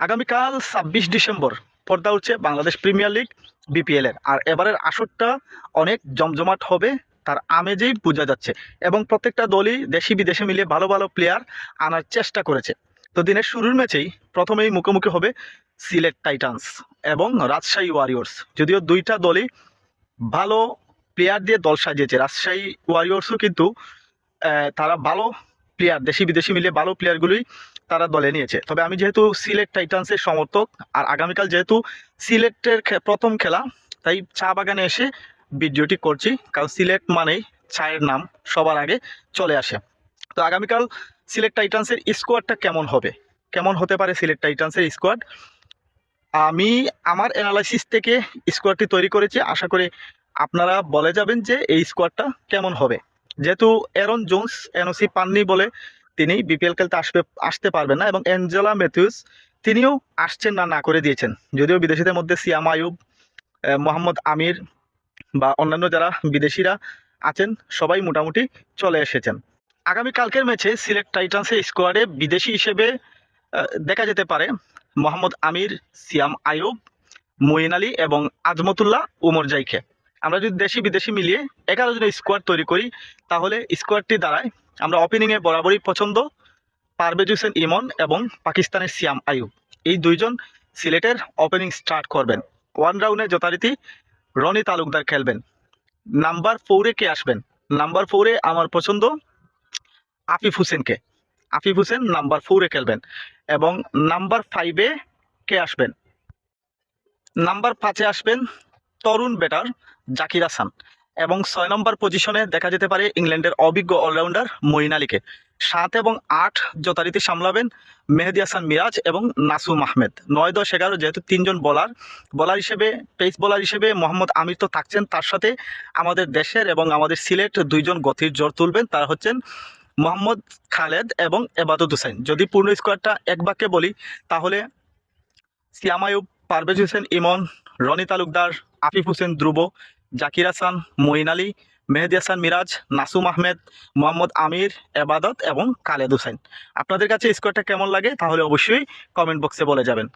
আগামীকাল ছাব্বিশ ডিসেম্বর পর্দা উঠছে বাংলাদেশ প্রিমিয়ার লিগ বিপিএল এর। আর এবারের আসরটা অনেক জমজমাট হবে, তার আমেজেই বোঝা যাচ্ছে। এবং প্রত্যেকটা দলই দেশি বিদেশে মিলিয়ে ভালো ভালো প্লেয়ার আনার চেষ্টা করেছে। তো দিনের শুরুর ম্যাচেই প্রথমেই মুখোমুখি হবে সিলেট টাইটান্স এবং রাজশাহী ওয়ারিয়র্স যদিও দুইটা দলই ভালো প্লেয়ার দিয়ে দল সাজিয়েছে। রাজশাহী ওয়ারিয়র্সও কিন্তু তারা ভালো প্লেয়ার দেশি বিদেশি মিলিয়ে ভালো প্লেয়ারগুলোই তারা দলে নিয়েছে। তবে আমি যেহেতু সিলেট টাইটান্সের সমর্থক, আর আগামীকাল যেহেতু সিলেটের প্রথম খেলা, তাই চা বাগানে এসে ভিডিওটি করছি। কারণ সিলেট মানেই চায়ের নাম, সবার আগে চলে আসে। তো আগামীকাল সিলেট টাইটান্সের স্কোয়াডটা কেমন হবে? কেমন হতে পারে সিলেট টাইটান্সের স্কোয়াড? আমি আমার অ্যানালাইসিস থেকে স্কোয়াডটি তৈরি করেছি। আশা করি আপনারা বলে যাবেন যে এই স্কোয়াডটা কেমন হবে। যেহেতু অ্যারন জোন্স, এনওসি পাননি বলে তিনি বিপিএল খেলতে আসবে, আসতে পারবেন না এবং অ্যাঞ্জেলা ম্যাথিউস তিনিও আসছেন না না করে দিয়েছেন। যদিও বিদেশিদের মধ্যে সিয়াম আয়ুব মোহাম্মদ আমির বা অন্যান্য যারা বিদেশিরা আছেন, সবাই মোটামুটি চলে এসেছেন। আগামী কালকের ম্যাচে সিলেট টাইটান্সের স্কোয়াডে বিদেশি হিসেবে দেখা যেতে পারে মোহাম্মদ আমির সিয়াম আয়ুব মঈন আলী এবং আজমতুল্লাহ উমর জাইকে। আমরা যদি দেশি বিদেশি মিলিয়ে এগারো জনের স্কোয়াড তৈরি করি, তাহলে স্কোয়াডটি দাঁড়ায় আমরা ওপেনিংয়ে বরাবরই পছন্দ পারভেজ হোসেন ইমন এবং পাকিস্তানের সিয়াম আয়ুব এই দুইজন সিলেটের ওপেনিং স্টার্ট করবেন। ওয়ান রাউন্ডে যথারীতি রনি তালুকদার খেলবেন। নাম্বার ফোরে কে আসবেন? নাম্বার ফোরে আমার পছন্দ আফিফ হোসেনকে। আফিফ হোসেন নাম্বার ফোরে খেলবেন এবং নাম্বার ফাইভে কে আসবেন? নাম্বার পাঁচে আসবেন তরুণ ব্যাটার জাকির হাসান। এবং ছয় নম্বর পজিশনে দেখা যেতে পারে ইংল্যান্ডের অভিজ্ঞ অলরাউন্ডার মঈন আলীকে সাত এবং আট যথারীতি সামলাবেন মেহেদি হাসান মিরাজ এবং নাসুম আহমেদ। নয় দশ এগারো যেহেতু তিনজন বলার বলার হিসেবে পেস বলার হিসেবে মোহাম্মদ আমির তো থাকছেন, তার সাথে আমাদের দেশের এবং আমাদের সিলেট দুইজন গতির জোর তুলবেন, তারা হচ্ছেন মোহাম্মদ খালেদ এবং এবাদত হুসাইন যদি পূর্ণ স্কোয়াডটা এক বাক্যে বলি, তাহলে সিয়াম আয়ুব পারভেজ হোসেন, ইমন, রনি তালুকদার, আফিফ হোসেন, ধ্রুব জাকির হাসান, মঈন আলী, মেহেদি হাসান, মিরাজ, নাসুম আহমেদ, মোহাম্মদ আমির, এবাদত এবং কালেদ হোসেন। আপনাদের কাছে স্কোয়ারটা কেমন লাগে তাহলে অবশ্যই কমেন্ট বক্সে বলে যাবেন।